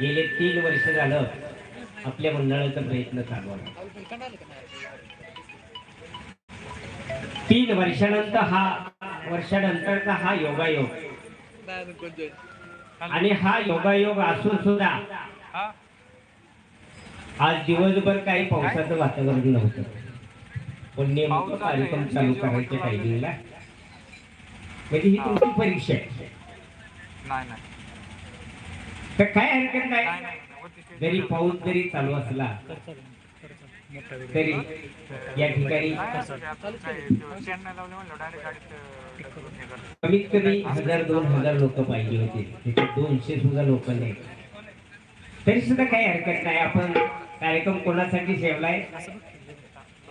गेले तीन वर्ष झालं आपल्या मंडळाचा प्रयत्न चालू आहे. तीन वर्षानंतर हा वर्षानंतरचा हा योगायोग. आणि हा योगायोग असून सुद्धा आज दिवसभर काही पावसाचं वातावरण नव्हतं. पण नेमकं कार्यक्रम चालू करायच्या टायमिंगला म्हणजे ही तुमची परीक्षा आहे. तर काय हरकत नाही, जरी पाऊस जरी चालू असला तरी या ठिकाणी. कमीत कमी हजार दोन हजार लोक पाहिजे होते. तिथे दोनशे सुद्धा लोक नाही. तरी सुद्धा काही हरकत नाही. आपण कार्यक्रम कोणासाठी ठेवलाय?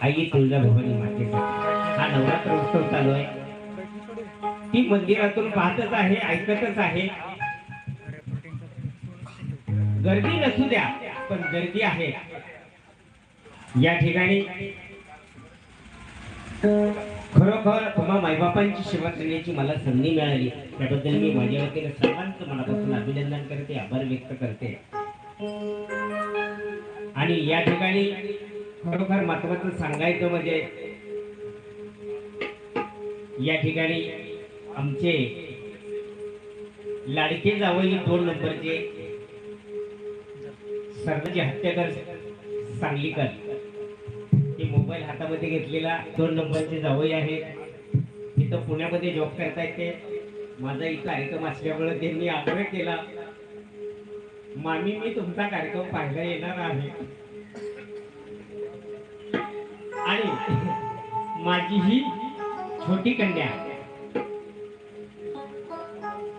आई तुळजाभवानी मातेसाठी. हा नवरात्र उत्सव चालू आहे. ती मंदिरातून पाहतच आहे ऐकतच आहे. गर्दी नसू द्या पण गर्दी आहे. या ठिकाणी खरोखर तुम्हा मायबापांची सेवा करण्याची मला संधी मिळाली. त्याबद्दल मी माझ्या वतीने सर्वांचं मनापासून अभिनंदन करते आभार व्यक्त करते. आणि या ठिकाणी खरोखर महत्वाचं सांगायचं म्हणजे या ठिकाणी आमचे लाडके जावई दोन नंबरचे सर्वांचे हत्याकर सांगलीकर ही मोबाईल हातामध्ये घेतलेला दोन नंबरचे जावई आहेत. तिथं पुण्यामध्ये जॉब करतायत ते. माझा इथं कार्यक्रम असल्यामुळे त्यांनी आग्रह केला. मामी मी तुमचा कार्यक्रम पाहायला येणार आहे. आणि माझी ही छोटी कन्या.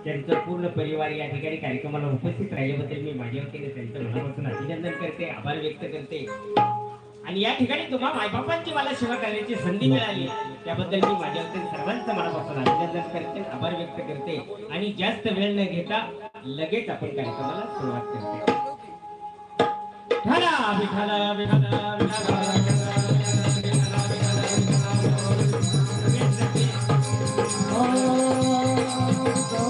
त्यांचं पूर्ण परिवार या ठिकाणी कार्यक्रमाला उपस्थित राहिल्याबद्दल मी माझ्या वतीने त्यांचं मनापासून अभिनंदन करते आभार व्यक्त करते. आणि या ठिकाणी तुम्हा मायबापांची मला सेवा करण्याची संधी मिळाली. त्याबद्दल मी माझ्या वतीने सर्वांचं मनापासून अभिनंदन करते आभार व्यक्त करते. आणि जास्त वेळ न घेता लगेच आपण कार्यक्रमाला सुरुवात करते. विठाला, विठाला, विठाला, विठाला,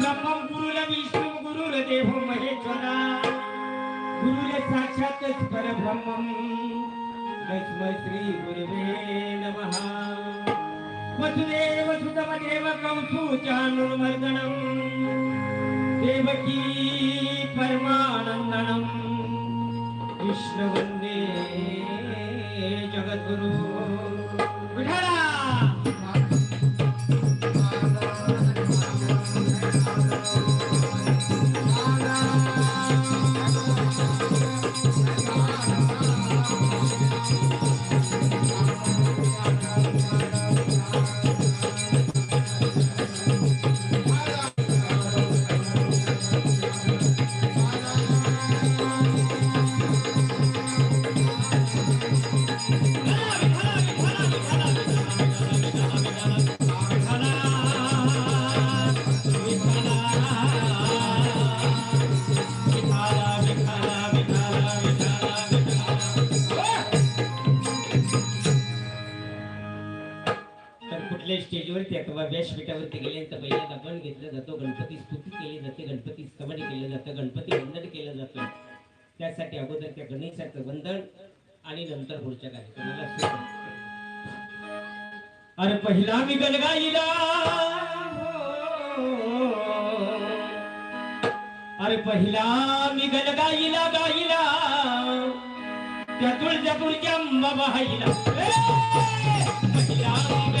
ब्रह्म गुरुर विष्णु गुरुर देव महेश्वरा. गुरुर साक्षात् परब्रह्म तस्मै श्री गुरुवे नमः. वसुदेव सुतमदेव कौसुचानुमर्दनं देवकी परमानन्दनम्. विष्णुवन्दे जगद्गुरु. विठला तर स्टेजवरती अथवा व्यासपीठावरती गेल्यानंतर पहिल्यांदा आपण घेतलं जातो. गणपती स्तुती केली जाते गणपती स्तमन केलं जातं गणपती वंदन केलं जातं. त्यासाठी अगोदर त्या गणेशाचं वंदन आणि नंतर पुढच्या कार्यक्रमाला अरे पहिला मी गणगाईला हो. अरे पहिला मी गणगाईला गाईला त्या तुळजापूरच्या अंबाबाईला. ए! पहिला मी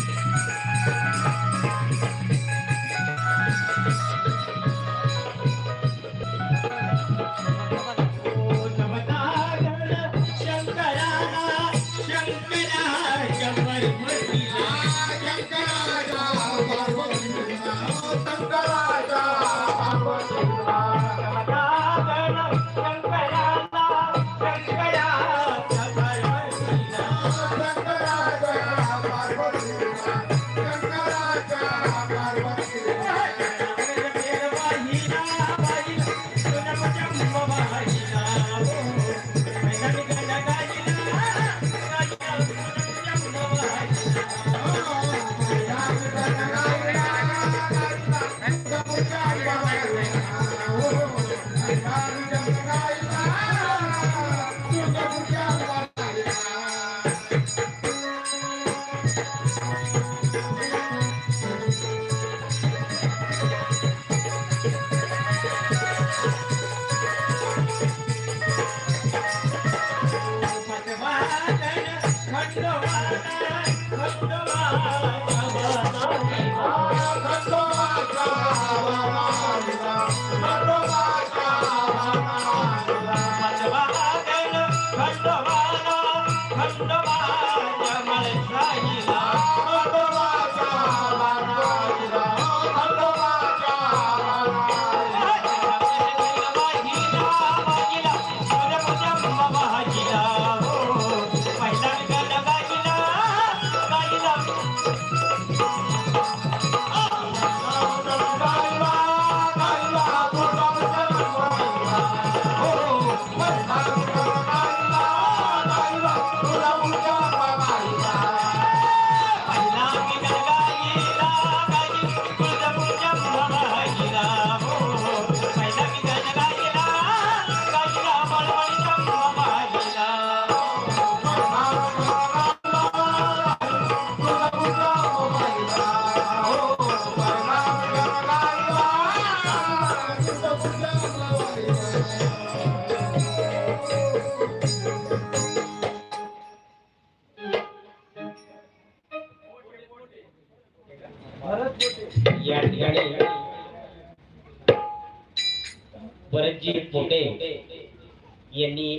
Come on.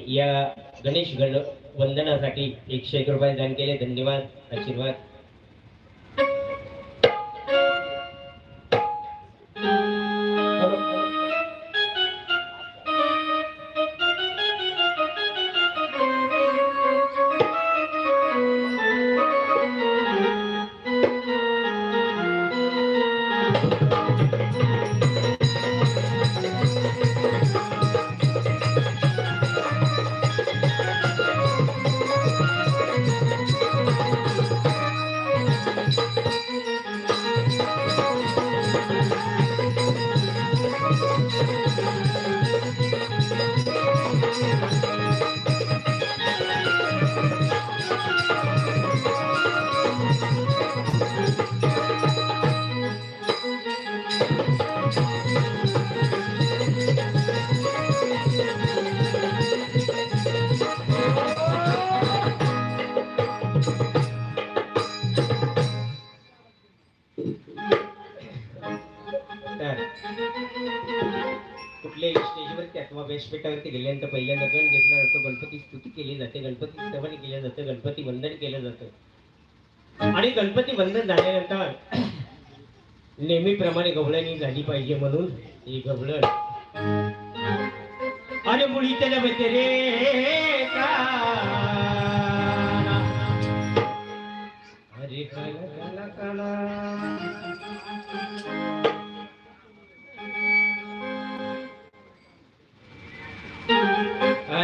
या गणेश गण वंदनासाठी एकशे एक रुपये दान केले. धन्यवाद आशीर्वाद. व्यासपीठावरती गेल्यानंतर पहिल्यांदा गण घेतला जातो. गणपती स्तुती केली जाते. गणपती स्तवन केलं जातं. गणपती वंदन केलं जातं. आणि गणपती वंदन झाल्यानंतर नेहमीप्रमाणे गवळणी झाली पाहिजे म्हणून ही गवळण. आणि मुली त्याला म्हणते रे.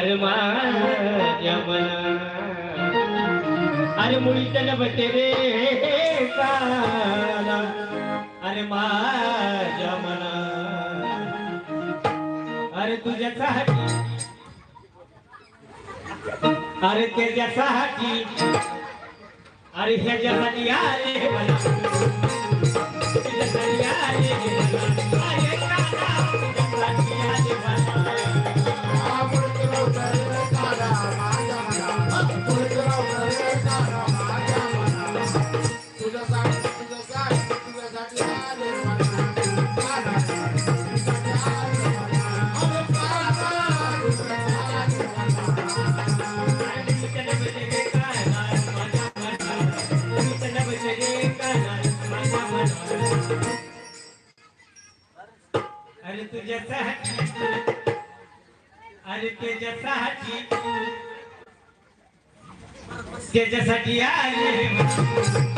अरे माझ्या अरे मुली त्याला बटे रे काला। अरे माझ्या मना अरे तुझ्यासाठी अरे त्याच्यासाठी अरे ह्याच्यासाठी आले मला। तुझ्यासाठी आले मला. त्याच्यासाठी आले